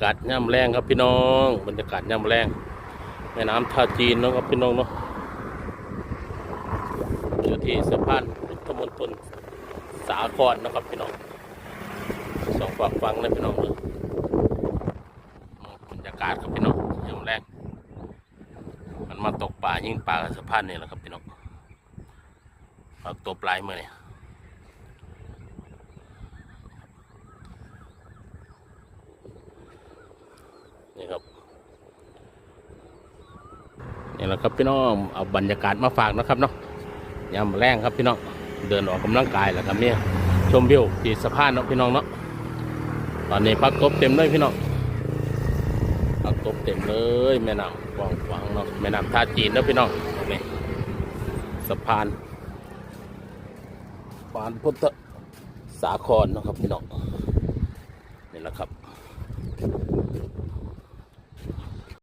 ากาศย่ำแรงครับพี่น้อง บรรยากาศย่ำแรงแม่น้ำท่าจีนเนาะครับพี่น้องเนาะอยู่ที่สะพานพุทธมณฑลสาครนะครับพี่น้องสองฝั่งฟังเลยพี่น้องเนาะบรรยากาศครับพี่น้องย่ำแรงมันมาตกปลายิ่งปลาสะพานนี่แหละครับพี่น้องเอาตัวปลายมือเนี่ย นี่ครับนี่แหละครับพี่น้องเอาบรรยากาศมาฝากนะครับเนาะยามแรงครับพี่น้องเดินออกกำลังกายแล้วครับเนี่ยชมวิวที่สะพานเนาะพี่น้องเนาะตอนนี้พักกบเต็มเลยพี่น้องพักกบเต็มเลยแม่น้ำกว้างขวางเนาะแม่น้ำท่าจีนเนาะพี่น้องนี้สะพานสะพานพุทธสาครเนาะครับพี่น้องนี่แหละครับ